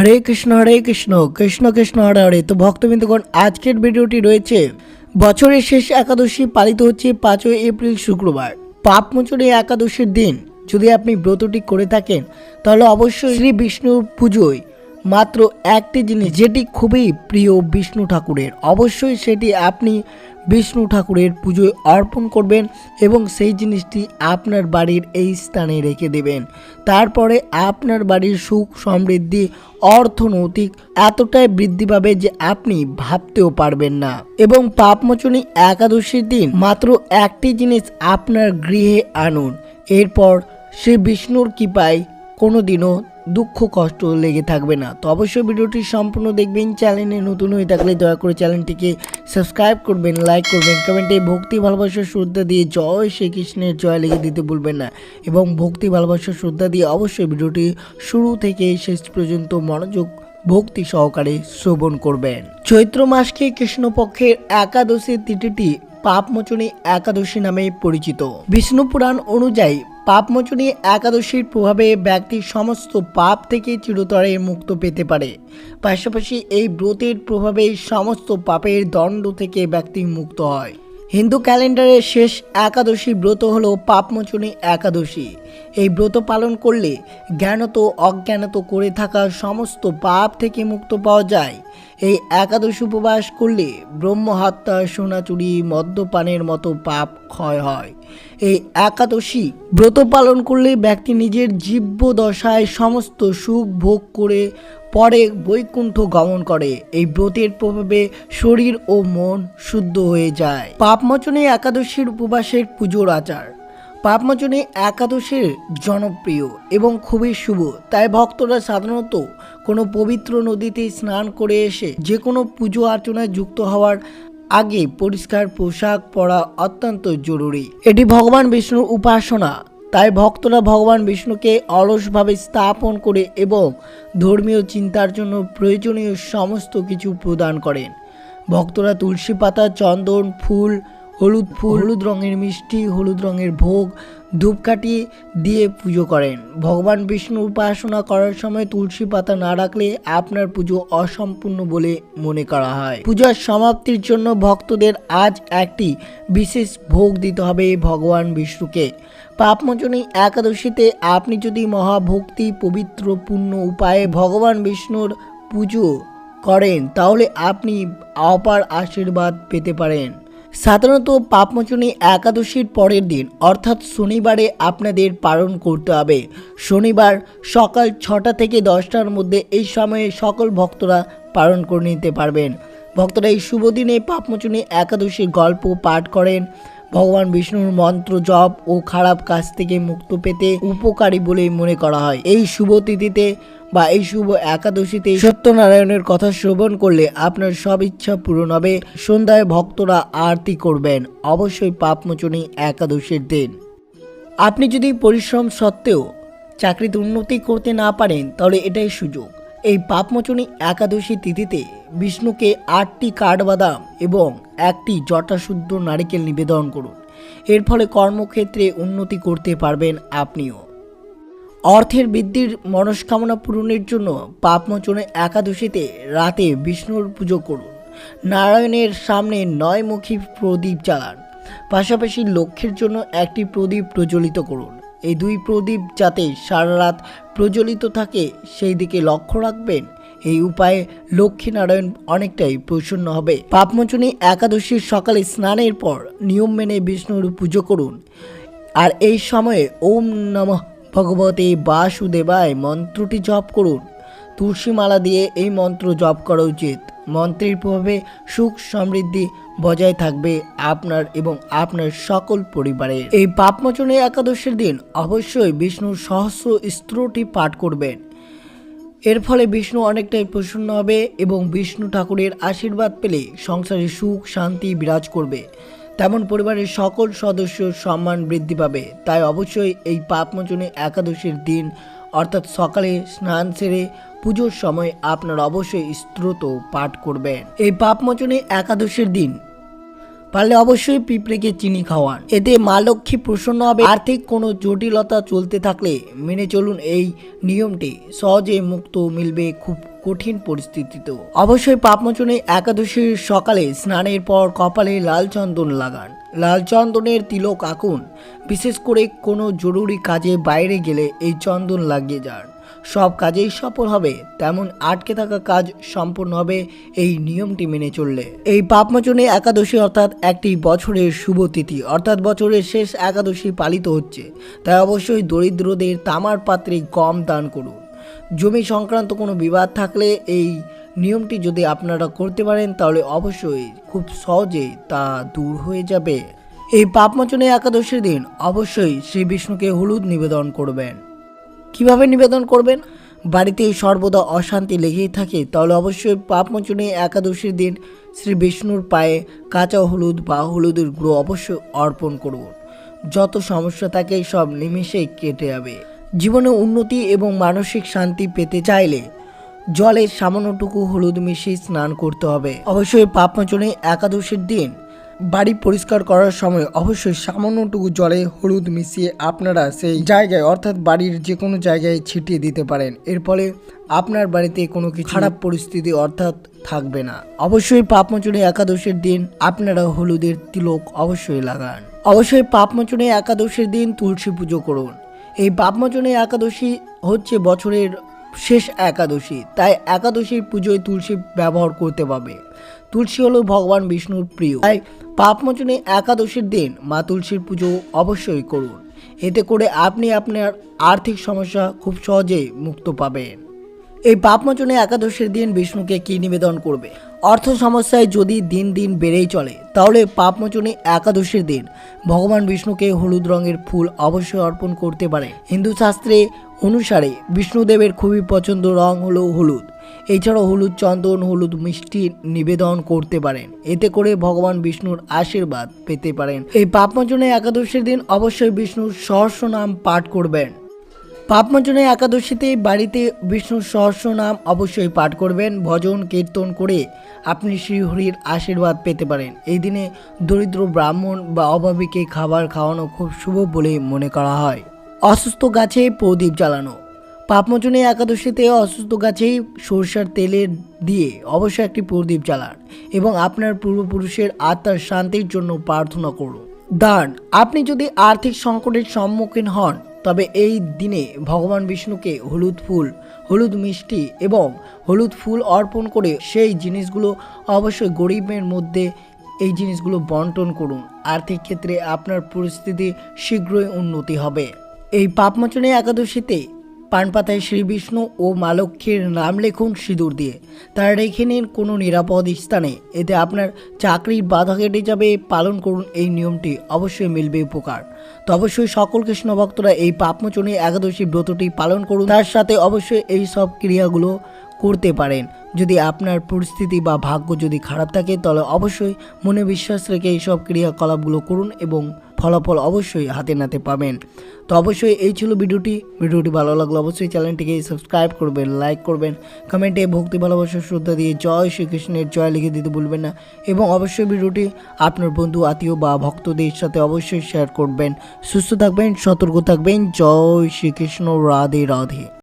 হরে কৃষ্ণ হরে কৃষ্ণ কৃষ্ণ কৃষ্ণ, হরে হরে। তো ভক্তবৃন্দগণ, আজকের ভিডিওটি রয়েছে। বছরের শেষ একাদশী পালিত হচ্ছে পাঁচই এপ্রিল শুক্রবার। পাপমোচনী একাদশীর দিন। যদি আপনি ব্রতটি করে থাকেন, তাহলে অবশ্যই শ্রী বিষ্ণুর পুজোয় মাত্র একটি জিনিস, যেটি খুবই প্রিয় বিষ্ণু ঠাকুরের। অবশ্যই সেটি আপনি বিষ্ণু ঠাকুরের পুজোয় অর্পণ করবেন এবং সেই জিনিসটি আপনার বাড়ির এই স্থানে রেখে দেবেন। তারপরে আপনার বাড়ির সুখ সমৃদ্ধি, অর্থনৈতিক এতটাই বৃদ্ধি পাবে যে আপনি ভাবতেও পারবেন না। এবং পাপমোচনী একাদশীর দিন মাত্র একটি জিনিস আপনার গৃহে আনুন। এরপর সে বিষ্ণুর কৃপায় কোনোদিনও দুঃখ, কষ্ট লেগে থাকবে না। তো অবশ্যই ভিডিওটি সম্পূর্ণ দেখবেন, চ্যানেলে নতুন হয়ে থাকলে দয়া করে চ্যানেলটিকে সাবস্ক্রাইব করবেন, লাইক করবেন, কমেন্টে ভক্তি ভালোবাসা শ্রদ্ধা দিয়ে জয় শ্রীকৃষ্ণের জয় লিখে দিতে ভুলবেন না। এবং ভক্তি ভালোবাসা শ্রদ্ধা দিয়ে অবশ্যই ভিডিওটি শুরু থেকে শেষ পর্যন্ত মনোযোগ, ভক্তি সহকারে শ্রবণ করবেন। চৈত্র মাসকে কৃষ্ণপক্ষের একাদশী তিথিটি পাপমোচনী একাদশী নামে পরিচিত। বিষ্ণু পুরাণ অনুযায়ী পাপমোচনী একাদশীর প্রভাবে ব্যক্তি সমস্ত পাপ থেকে চিরতরে মুক্ত পেতে পারে। পাশাপাশি এই ব্রতের প্রভাবে সমস্ত পাপের দণ্ড থেকে ব্যক্তি মুক্ত হয়। হিন্দু ক্যালেন্ডারের শেষ একাদশী ব্রত হল পাপমোচনী একাদশী। এই ব্রত পালন করলে জ্ঞানত, অজ্ঞানত করে থাকা সমস্ত পাপ থেকে মুক্ত পাওয়া যায়। এই একাদশী উপবাস করলে ব্রহ্মহত্যা, সোনাচুরি, মদ্যপানের মতো পাপ ক্ষয় হয়। এই একাদশী ব্রত পালন করলে ব্যক্তি নিজের জীব্য দশায় সমস্ত সুখ ভোগ করে পরে বৈকুণ্ঠ গমন করে। এই ব্রতের প্রভাবে শরীর ও মন শুদ্ধ হয়ে যায়। পাপমোচনে একাদশীর উপবাসের পুজোর আচার। পাপমোচনী একাদশীর জনপ্রিয় এবং খুবই শুভ। তাই ভক্তরা সাধারণত কোনো পবিত্র নদীতে স্নান করে এসে যে কোনো পুজো অর্চনায় যুক্ত হওয়ার আগে পরিষ্কার পোশাক পরা অত্যন্ত জরুরি। এটি ভগবান বিষ্ণুর উপাসনা। তাই ভক্তরা ভগবান বিষ্ণুকে অলসভাবে স্থাপন করে এবং ধর্মীয় চিন্তার জন্য প্রয়োজনীয় সমস্ত কিছু প্রদান করেন। ভক্তরা তুলসী পাতা, চন্দন, ফুল হলুদ ফুল, হলুদ রঙের মিষ্টি, হলুদ রঙের ভোগ, ধূপকাঠি দিয়ে পুজো করেন। ভগবান বিষ্ণু উপাসনা করার সময় তুলসী পাতা না রাখলে আপনার পুজো অসম্পূর্ণ বলে মনে করা হয়। পূজার সমাপ্তির জন্য ভক্তদের আজ একটি বিশেষ ভোগ দিতে হবে ভগবান বিষ্ণুকে। পাপমোচনী একাদশীতে আপনি যদি মহাভক্তি, পবিত্র পূর্ণ উপায়ে ভগবান বিষ্ণুর পুজো করেন, তাহলে আপনি অপার আশীর্বাদ পেতে পারেন। সাধারণত পাপমোচনী একাদশীর পরের দিন, অর্থাৎ শনিবারে আপনাদের পালন করতে হবে। শনিবার সকাল ছটা থেকে দশটার মধ্যে এই সময়ে সকল ভক্তরা পালন করে নিতে পারবেন। ভক্তরা এই শুভ দিনে পাপমোচনী একাদশীর গল্প পাঠ করেন। ভগবান বিষ্ণুর মন্ত্র জপ ও খারাপ কাজ থেকে মুক্ত পেতে উপকারী বলে মনে করা হয়। এই শুভ তিথিতে বা এই শুভ একাদশীতে সত্যনারায়ণের কথা শ্রবণ করলে আপনার সব ইচ্ছা পূরণ হবে। সন্ধ্যায় ভক্তরা আরতি করবেন। অবশ্যই পাপমোচনী একাদশীর দিন। আপনি যদি পরিশ্রম সত্ত্বেও চাকরিতে উন্নতি করতে না পারেন, তাহলে এটাই সুযোগ। এই পাপমোচনী একাদশী তিথিতে বিষ্ণুকে আটটি কাঠবাদাম এবং একটি জটাশুদ্ধ নারিকেল নিবেদন করুন। এর ফলে কর্মক্ষেত্রে উন্নতি করতে পারবেন আপনিও। অর্থের বৃদ্ধির মনস্কামনা পূরণের জন্য পাপমোচনে একাদশীতে রাতে বিষ্ণুর পুজো করুন। নারায়ণের সামনে নয়মুখী প্রদীপ জ্বালান। পাশাপাশি লক্ষ্যের জন্য একটি প্রদীপ প্রজ্বলিত করুন। এই দুই প্রদীপ যাতে সারা রাত প্রজ্বলিত থাকে, সেই দিকে লক্ষ্য রাখবেন। এই উপায়ে লক্ষ্মীনারায়ণ অনেকটাই প্রসন্ন হবে। পাপমোচনী একাদশীর সকালে স্নানের পর নিয়ম মেনে বিষ্ণুর পুজো করুন। আর এই সময়ে ওম নমঃ ভগবতে বাসুদেবায় মন্ত্রটি জপ করুন। তুলসীমালা দিয়ে এই মন্ত্র জপ করা উচিত। মন্ত্রের প্রভাবে সুখ সমৃদ্ধি বজায় থাকবে আপনার এবং আপনার সকল পরিবারের। এই পাপমোচনী একাদশীর দিন অবশ্যই বিষ্ণুর সহস্র স্ত্রটি পাঠ করবেন। এর ফলে বিষ্ণু অনেকটাই প্রসন্ন হবে এবং বিষ্ণু ঠাকুরের আশীর্বাদ পেলে সংসারে সুখ, শান্তি বিরাজ করবে। তেমন পরিবারের সকল সদস্য সম্মান বৃদ্ধি পাবে। তাই অবশ্যই এই পাপমোচনী একাদশীর দিন, অর্থাৎ সকালে স্নান সেরে পুজোর সময় আপনার অবশ্যই স্ত্রোত পাঠ করবেন। এই পাপমোচনী একাদশীর দিন পারলে অবশ্যই পিঁপড়েকে চিনি খাওয়ান। এতে মা লক্ষ্মী প্রসন্ন হবে। আর্থিক কোনো জটিলতা চলতে থাকলে মেনে চলুন এই নিয়মটি। সহজে মুক্ত মিলবে খুব কঠিন পরিস্থিতিতেও। অবশ্যই পাপমোচনে একাদশীর সকালে স্নানের পর কপালে লাল চন্দন লাগান। লাল চন্দনের তিলক আঁকুন। বিশেষ করে কোনো জরুরি কাজে বাইরে গেলে এই চন্দন লাগিয়ে যান। সব কাজেই সফল হবে, তেমন আটকে থাকা কাজ সম্পূর্ণ হবে এই নিয়মটি মেনে চললে। এই পাপমোচনে একাদশী অর্থাৎ একটি বছরের শুভ তিথি, অর্থাৎ বছরের শেষ একাদশী পালিত হচ্ছে। তাই অবশ্যই দরিদ্রদের তামার পাত্রে গম দান করুন। জমি সংক্রান্ত কোনো বিবাদ থাকলে এই নিয়মটি যদি আপনারা করতে পারেন, তাহলে অবশ্যই খুব সহজেই তা দূর হয়ে যাবে। এই পাপমোচনে একাদশীর দিন অবশ্যই শ্রী বিষ্ণুকে হলুদ নিবেদন করবেন। কীভাবে নিবেদন করবেন? বাড়িতে সর্বদা অশান্তি লেগেই থাকে, তাহলে অবশ্যই পাপমোচনে একাদশীর দিন শ্রী বিষ্ণুর পায়ে কাঁচা হলুদ বা হলুদের গুঁড়ো অবশ্যই অর্পণ করুন। যত সমস্যা থাকে সব নিমিষেই কেটে যাবে। জীবনে উন্নতি এবং মানসিক শান্তি পেতে চাইলে জলে সামান্যটুকু হলুদ মিশিয়ে স্নান করতে হবে। অবশ্যই পাপমোচনে একাদশীর দিন বাড়ি পরিষ্কার করার সময় অবশ্যই সামান্যটুকু জলে হলুদ মিশিয়ে আপনারা সেই জায়গায়, অর্থাৎ বাড়ির যে কোনো জায়গায় ছিটিয়ে দিতে পারেন। এর ফলে আপনার বাড়িতে কোনো কিছু খারাপ পরিস্থিতি অর্থাৎ থাকবে না। অবশ্যই পাপমোচনে একাদশীর দিন আপনারা হলুদের তিলক অবশ্যই লাগান। অবশ্যই পাপমোচনে একাদশীর দিন তুলসী পুজো করুন। এই পাপমোচনে একাদশী হচ্ছে বছরের শেষ একাদশী, তাই একাদশীর পুজোয় তুলসী ব্যবহার করতে পারবে। তুলসী হলো ভগবান বিষ্ণুর প্রিয়। তাই পাপমোচনে একাদশীর দিন মা তুলসীর পুজো অবশ্যই করুন। এতে করে আপনি আপনার আর্থিক সমস্যা খুব সহজেই মুক্ত পাবেন। এই পাপমোচনে একাদশীর দিন বিষ্ণুকে কি নিবেদন করবে? অর্থ সমস্যায় যদি দিন দিন বেড়েই চলে, তাহলে পাপমোচনে একাদশীর দিন ভগবান বিষ্ণুকে হলুদ রঙের ফুল অবশ্যই অর্পণ করতে পারে। হিন্দু শাস্ত্রে অনুসারে বিষ্ণুদেবের খুবই পছন্দ রং হলো হলুদ। এছাড়াও হলুদ চন্দন, হলুদ মিষ্টি নিবেদন করতে পারেন। এতে করে ভগবান বিষ্ণুর আশীর্বাদ পেতে পারেন। এই পাপমোচনে একাদশীর দিন অবশ্যই বিষ্ণুর সহস্র নাম পাঠ করবেন। পাপমোচনে একাদশীতে বাড়িতে বিষ্ণুর সহস্র নাম অবশ্যই পাঠ করবেন। ভজন, কীর্তন করে আপনি শ্রীহরির আশীর্বাদ পেতে পারেন। এই দিনে দরিদ্র ব্রাহ্মণ বা অভাবীকে খাবার খাওয়ানো খুব শুভ বলে মনে করা হয়। অসুস্থ গাছে প্রদীপ জ্বালানো। পাপমোচনে একাদশীতে অসুস্থ গাছেই সরষার তেলের দিয়ে অবশ্যই একটি প্রদীপ জ্বালান এবং আপনার পূর্বপুরুষের আত্মার শান্তির জন্য প্রার্থনা করুন। দান, আপনি যদি আর্থিক সংকটের সম্মুখীন হন, তবে এই দিনে ভগবান বিষ্ণুকে হলুদ ফুল, হলুদ মিষ্টি এবং হলুদ ফুল অর্পণ করে সেই জিনিসগুলো অবশ্যই গরিবের মধ্যে এই জিনিসগুলো বন্টন করুন। আর্থিক ক্ষেত্রে আপনার পরিস্থিতি শীঘ্রই উন্নতি হবে। এই পাপমোচনে একাদশীতে পান পাতায় শ্রী বিষ্ণু ও মা লক্ষ্মীর নাম লিখুন সিঁদুর দিয়ে। তারা রেখে নিন কোনো নিরাপদ স্থানে। এতে আপনার চাকরির বাধা কেটে যাবে। পালন করুন এই নিয়মটি। অবশ্যই মিলবে উপকার। তো অবশ্যই সকল কৃষ্ণ ভক্তরা এই পাপমোচনী একাদশী ব্রতটি পালন করুন। তার সাথে অবশ্যই এই সব ক্রিয়াগুলো করতে পারেন। যদি আপনার পরিস্থিতি বা ভাগ্য যদি খারাপ থাকে, তাহলে অবশ্যই মনে বিশ্বাস রেখে এই সব ক্রিয়াকলাপগুলো করুন এবং ফলাফল অবশ্যই হাতে নাতে পাবেন। তো অবশ্যই এই ছিল ভিডিওটি। ভিডিওটি ভালো লাগল অবশ্যই চ্যানেলটিকে সাবস্ক্রাইব করবেন, লাইক করবেন, কমেন্টে ভক্তি, ভালোবাসা, শ্রদ্ধা দিয়ে জয় শ্রীকৃষ্ণের জয় লিখে দিতে ভুলবেন না এবং অবশ্যই ভিডিওটি আপনার বন্ধু, আত্মীয় বা ভক্তদের সাথে অবশ্যই শেয়ার করবেন। সুস্থ থাকবেন, সতর্ক থাকবেন। জয় শ্রীকৃষ্ণ, রাধে রাধে।